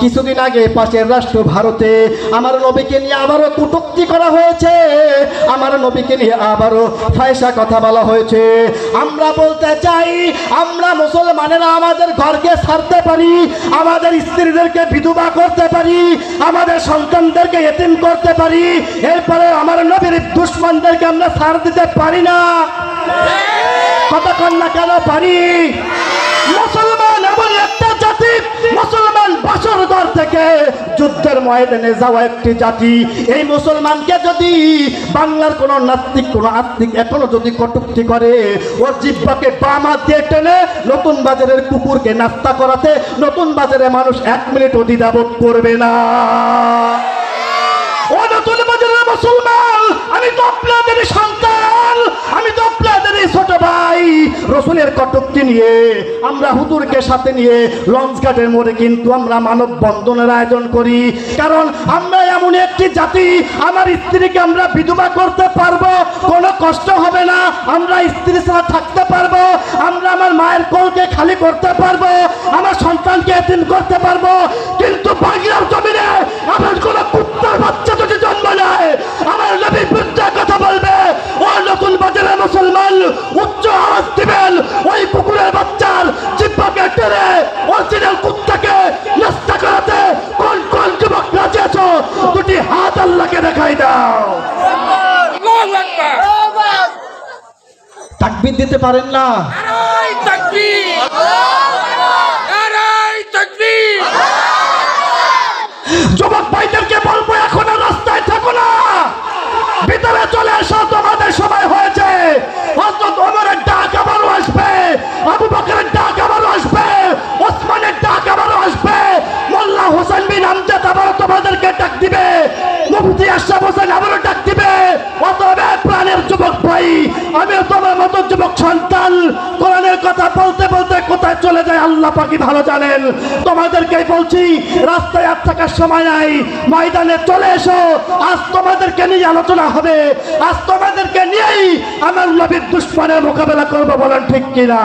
কিছুদিন আগে পাশের রাষ্ট্র ভারতে আমার নবীকে নিয়ে আবারও কুটুক্তি করা হয়েছে। আমার নবীকে নিয়ে আবারও ফায়সা কথা বলা হয়েছে। আমরা বলতে চাই, আমরা মুসলমানেরা আমাদের ঘরকে ছাড়তে পারি, আমাদের স্ত্রীদেরকে বিধবা করতে পারি, আমাদের সন্তানদেরকে এতিম করতে পারি, এরপরে আমার নবীর দুশ্মনদেরকে আমরা ছাড় দিতে পারি না। কতক্ষণ না কেন পারি? মুসলমান যুদ্ধের ময়দানে যাওয়া একটি জাতি, এই মুসলমানকে যদি বাংলার কোন নাস্তিক, কোন আস্তিক এখনও যদি কটুক্তি করে ওর জিব্বাকে বাম দিয়ে টেনে নতুন বাজারের কুকুরকে নাস্তা করাতে, নতুন বাজারে মানুষ এক মিনিট অধিদাবোধ করবে না। ও নতুন বাজারের মুসলমান, আমি তো আপনাদের রসুলের কটকটি নিয়ে, আমরা হুতুরকে সাথে নিয়ে লঞ্চ ঘাটের মোড়ে কিন্তু আমরা মানব বন্ধনের আয়োজন করি। কারণ আমরা এমন একটি জাতি, আমার স্ত্রীকে আমরা বিধবা করতে পারব, কোনো কষ্ট হবে না। আমরা স্ত্রী ছাড়া থাকতে পারব, আমরা আমার মায়ের কোলকে খালি করতে পারব, আমার সন্তানকে এতিম করতে পারব। টেনে অরিজিনাল কুত্তাকে নাস্তা করাতে কোন কোন যুবক আছো? দুটি হাত আল্লাহকে দেখাই দাও। তাকবির দিতে পারেন না? যুবক ভাইদেরকে বলব এখনও রাস্তায় থাকো না। ভিতরে চলে এসো তোমাদের সময় হয়েছে। হযরত ওমরের ডাক আবারও আসবে। যুবক তোমার যুবক সন্তান। কথা বলতে বলতে কোথায় চলে যায় আল্লাহ ভালো জানেন? তোমাদেরকে বলছি, রাস্তায় থাকার সময় ময়দানে চলে এসো। আজ তোমাদেরকে নিয়ে আলোচনা হবে। আজ তোমাদেরকে নিয়েই নবীর মোকাবেলা করব বলেন ঠিক কিনা?